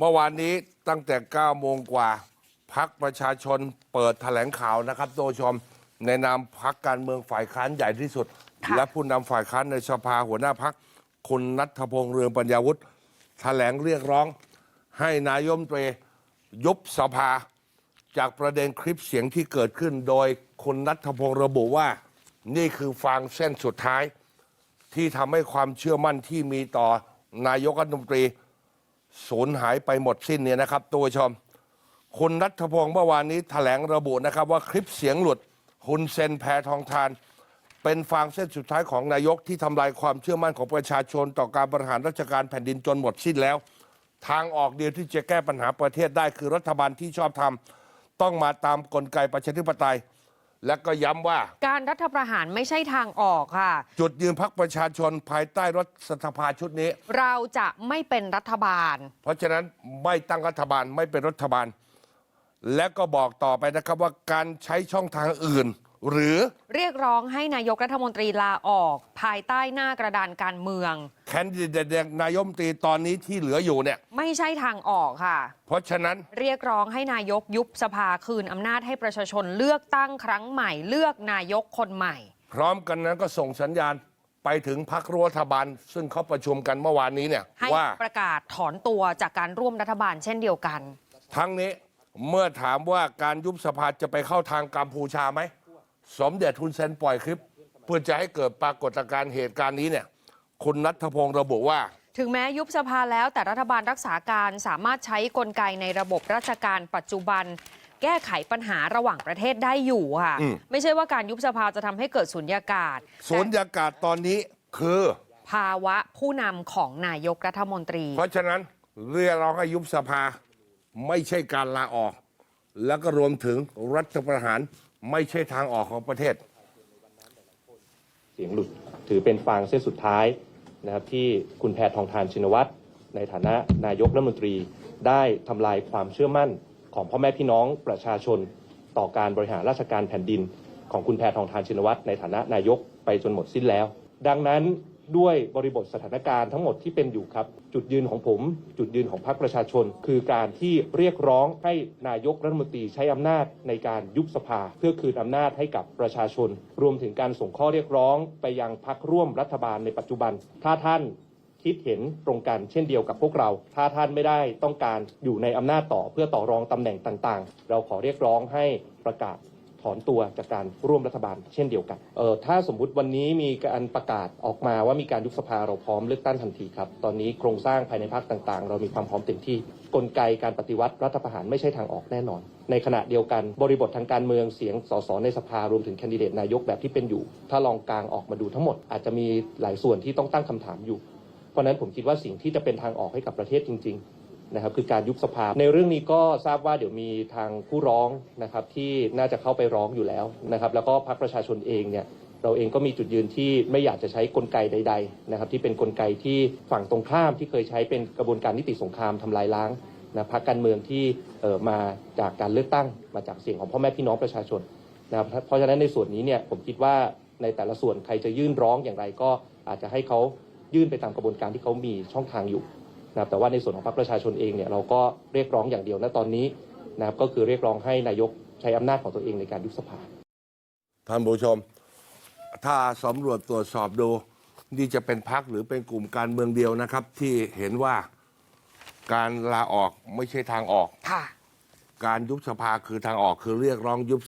เมื่อวานนี้ตั้งแต่ 9 โมงกว่าพักประชาชนเปิดแถลงข่าวนะครับตัวชม ในนามพักการเมืองฝ่ายค้านใหญ่ที่สุดค่ะและผู้นำฝ่ายค้านในสภาหัวหน้าพักคุณนัทพงษ์เรืองปัญญาวุฒิแถลงเรียกร้อง ให้นายมตรียุบสภา จากประเด็นคลิปเสียงที่เกิดขึ้น โดยคุณนัทพงศ์ระบุว่า นี่คือฟางเส้นสุดท้าย ที่ทำให้ความเชื่อมั่นที่มีต่อนายกรัฐมนตรี สูญหายไปหมดสิ้นเนี่ยนะครับตัวชม คุณนัทพงศ์เมื่อวานนี้แถลงระบุนะครับว่าคลิปเสียงหลุดฮุนเซนแพทองทาน เป็นฟางเส้นสุดท้ายของนายกที่ทำลายความเชื่อมั่นของประชาชนต่อการบริหารราชการแผ่นดินจนหมดสิ้นแล้ว ทางออกเดียวที่จะแก้ปัญหาประเทศได้คือรัฐบาลที่ชอบทำต้องมาตามกลไกประชาธิปไตย และก็ย้ำว่า การรัฐประหารไม่ใช่ทางออกค่ะ จุดยืนพักประชาชนภายใต้รัฐสภาชุดนี้ เราจะไม่เป็นรัฐบาล เพราะฉะนั้นไม่ตั้งรัฐบาลไม่เป็นรัฐบาล และก็บอกต่อไปนะครับว่าการใช้ช่องทางอื่น หรือเรียกร้องให้นายกรัฐมนตรีลาออก ภายใต้หน้ากระดานการเมือง แคนดิเดตนายกรัฐมนตรีตอนนี้ที่เหลืออยู่เนี่ย ไม่ใช่ทางออกค่ะ เพราะฉะนั้นเรียกร้องให้นายกยุบสภาคืนอำนาจให้ประชาชนเลือกตั้งครั้งใหม่ เลือกนายกคนใหม่ พร้อมกันนั้นก็ส่งสัญญาณไปถึงพักรัฐบาล ซึ่งเขาประชุมกันเมื่อวานนี้เนี่ยให้ว่าประกาศถอนตัวจากการร่วมรัฐบาลเช่นเดียวกัน ทั้งนี้เมื่อถามว่าการยุบสภาจะไปเข้าทางกัมพูชาไหม สมเด็จทุนเซนปล่อยคลิป เพื่อจะให้เกิดปรากฏการณ์เหตุการณ์นี้เนี่ยคุณนัทพงศ์ระบุว่าถึงแม้ยุบสภาแล้วแต่รัฐบาลรักษาการสามารถใช้กลไกในระบบราชการปัจจุบัน แก้ไขปัญหาระหว่างประเทศได้อยู่ค่ะอืมไม่ใช่ว่าการยุบสภาจะทำให้เกิดสุญญากาศสูญญากาศตอนนี้คือ ภาวะผู้นำของนายกรัฐมนตรี เพราะฉะนั้นเรียกร้องให้ยุบสภาไม่ใช่การลาออก แล้วก็รวมถึงรัฐประหาร ไม่ใช่ทางออกของประเทศ เสียงหลุดถือเป็นฟางเส้นสุดท้ายนะครับที่คุณแพทองทานชินวัตรในฐานะนายกรัฐมนตรีได้ทำลายความเชื่อมั่นของพ่อแม่พี่น้องประชาชน ต่อการบริหารราชการแผ่นดิน ของคุณแพทองทานชินวัตรในฐานะนายกไปจนหมดสิ้นแล้ว ดังนั้น ด้วยบริบทสถานการณ์ทั้งหมดที่เป็นอยู่ครับ จุดยืนของผม จุดยืนของพรรคประชาชน คือการที่เรียกร้องให้นายกรัฐมนตรีใช้อำนาจในการยุบสภา เพื่อคืนอำนาจให้กับประชาชน รวมถึงการส่งข้อเรียกร้องไปยังพรรคร่วมรัฐบาลในปัจจุบัน ถ้าท่านคิดเห็นตรงกันเช่นเดียวกับพวกเรา ถ้าท่านไม่ได้ต้องการอยู่ในอำนาจต่อเพื่อต่อรองตำแหน่งต่างๆ เราขอเรียกร้องให้ประกาศ ถอนตัวจากการร่วมรัฐบาลเช่นเดียวกันเออถ้าสมมุติวันนี้มีการประกาศออกมาว่ามีการยุบสภาเราพร้อมเลือกตั้งทันทีครับตอนนี้โครงสร้างภายในพรรคต่างๆ เรามีความพร้อมเต็มที่กลไกการปฏิวัติรัฐประหารไม่ใช่ทางออกแน่นอน ในขณะเดียวกันบริบททางการเมืองเสียงสสในสภารวมถึงแคนดิเดตนายกแบบที่เป็นอยู่ ถ้าลองกลางออกมาดูทั้งหมดอาจจะมีหลายส่วนที่ต้องตั้งคำถามอยู่ เพราะฉะนั้นผมคิดว่าสิ่งที่จะเป็นทางออกให้กับประเทศจริง ๆ นะครับคือการยุบสภา ในเรื่องนี้ก็ทราบว่าเดี๋ยวมีทางผู้ร้องนะครับที่น่าจะเข้าไปร้องอยู่แล้วนะครับแล้วก็พรรคประชาชนเองเนี่ยเราเองก็มีจุดยืนที่ไม่อยากจะใช้กลไกใด ๆ นะครับ ที่เป็นกลไกที่ฝั่งตรงข้ามที่เคยใช้เป็นกระบวนการนิติสงครามทำลายล้างนะพรรคการเมืองที่เออมาจากการเลือกตั้ง มาจากเสียงของพ่อแม่พี่น้องประชาชนนะครับเพราะฉะนั้นในส่วนนี้เนี่ยผมคิดว่าในแต่ละส่วนใครจะยื่นร้องอย่างไรก็อาจจะให้เขายื่นไปตามกระบวนการที่เขามีช่องทางอยู่ นะครับแต่ว่าในส่วนของพรรคประชาชนเองเนี่ยเราก็เรียกร้องอย่างเดียวณตอนนี้นะครับก็คือเรียกร้องให้นายกใช้อำนาจของตัวเองในการยุบสภา ท่านผู้ชม ถ้าสำรวจตรวจสอบดู นี่จะเป็นพักหรือเป็นกลุ่มการเมืองเดียวนะครับ ที่เห็นว่าการลาออกไม่ใช่ทางออก ค่ะ การยุบสภาคือทางออกคือเรียกร้องยุบ